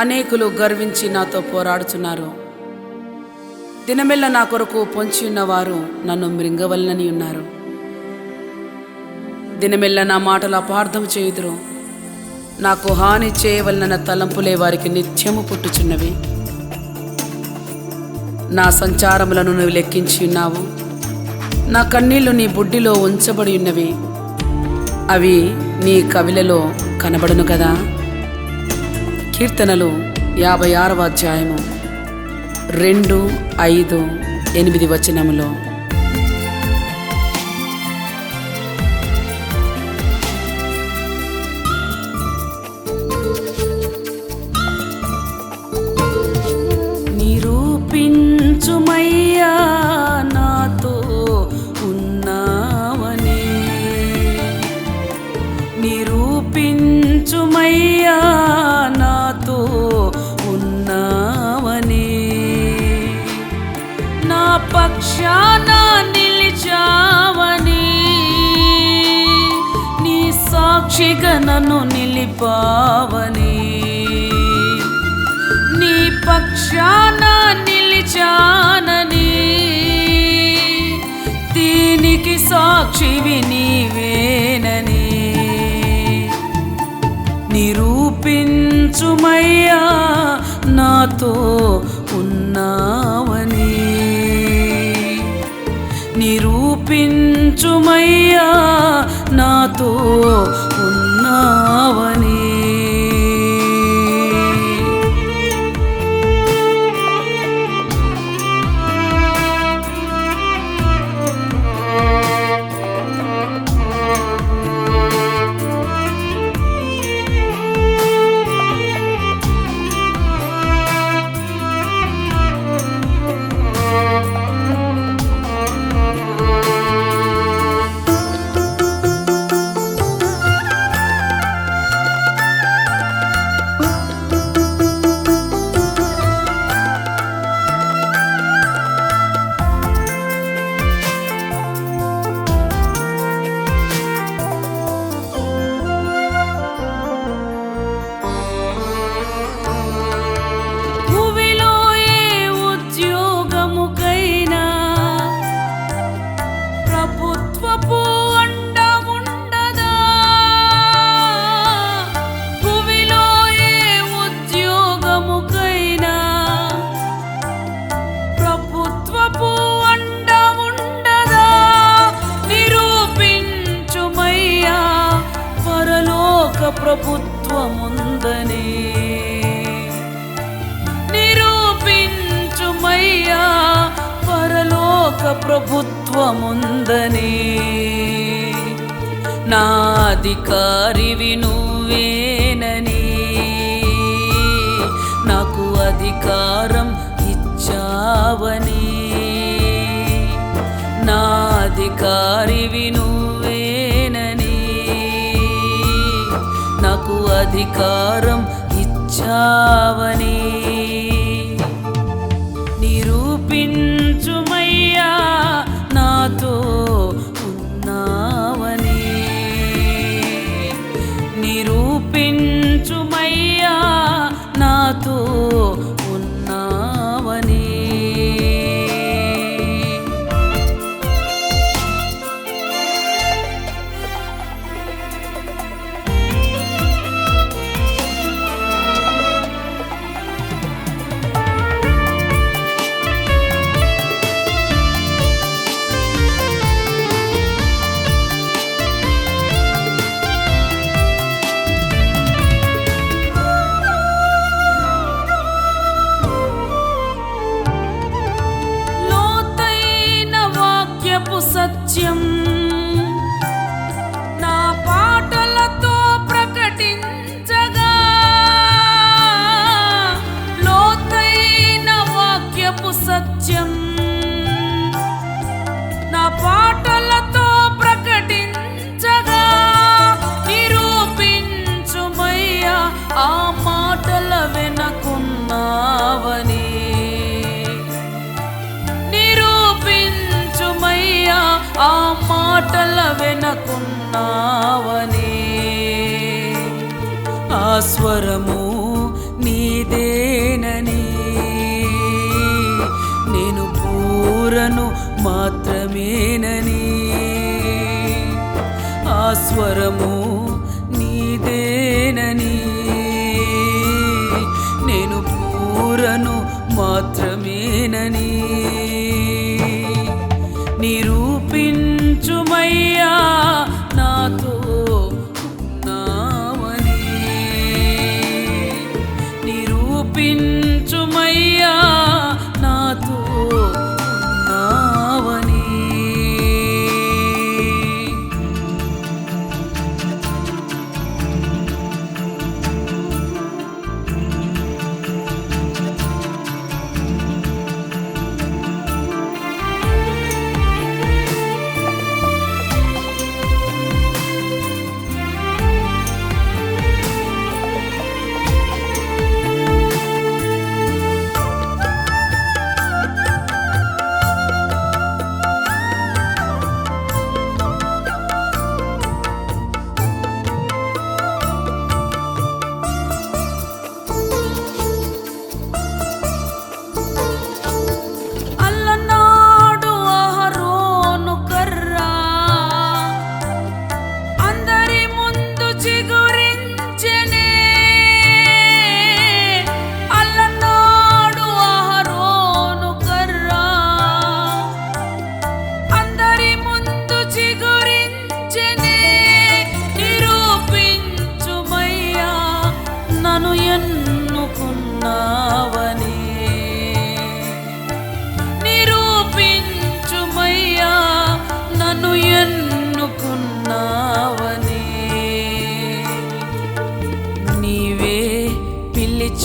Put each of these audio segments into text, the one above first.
అనేకులు గర్వించి నాతో పోరాడుచున్నారు దినమెల్ల నా కొరకు పొంచి ఉన్నవారు నన్ను మృంగవలనని ఉన్నారు. దినమెల్ల నా మాటలు అపార్థం చేయుదురు. నాకు హాని చేయవలన తలంపులే వారికి నిత్యము పుట్టుచున్నవి. నా సంచారములను నువ్వు లెక్కించి ఉన్నావు. నా కన్నీళ్ళు నీ బుడ్డిలో ఉంచబడి ఉన్నవి. అవి నీ కవిలలో కనబడును కదా? కీర్తనలు యాభై ఆరవ అధ్యాయము. రెండు ఐదు ఎనిమిది వచనములో. పక్షాన నిలిచావని. నీ సాక్షిగా నన్ను నిలిపావని. నీ పక్షాన నిలిచానని. దీనికి సాక్షివి నీవేనని. నిరూపించుమయ్యా నాతో చూపించుమయ్యా నాతో ప్రభుత్వముందని. నిరూపించుమయ్యా పరలోక ప్రభుత్వముందని. నా అధికారివి నువ్వేనని. నాకు అధికారం ఇచ్చావని. నా వినువే నాకు అధికారం మాటల వెనకున్నావని. ఆ స్వరము నీదేనని. నేను పూరను మాత్రమేనని. ఆ స్వరము నీదేనని. నేను పూరను మాత్రమేనని.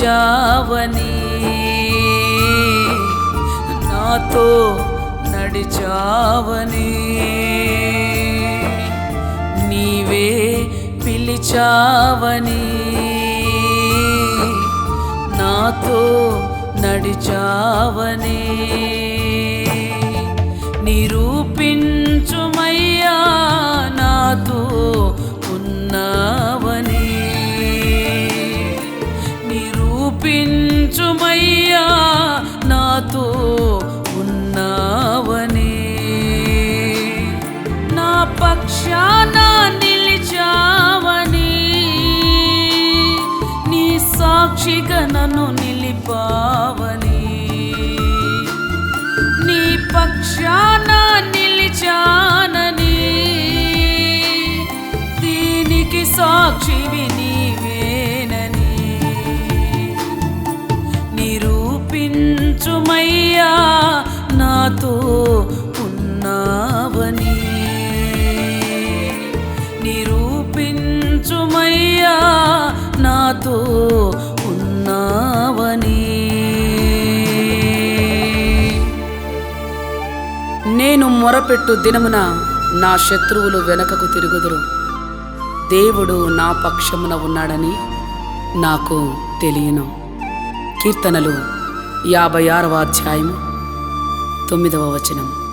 పిలిచావని నాతో నడిచావని. నీవే పిలిచావని. నాతో నడిచావని. నిరూపించుమయ్యా నాతో నిరూపించుమయ్యా నాతో ఉన్నావని. నా పక్షాన నిలిచావని. నీ సాక్షిగా నన్ను నిలిపావని. నాతో ఉన్నావని. నిరూపించుమయ్యా నాతో ఉన్నావని. నేను మొరపెట్టు దినమున నా శత్రువులు వెనకకు తిరుగుదురు. దేవుడు నా పక్షమున ఉన్నాడని నాకు తెలియను. కీర్తనలు యాభై ఆరవ అధ్యాయము. తొమ్మిదవ వచనం.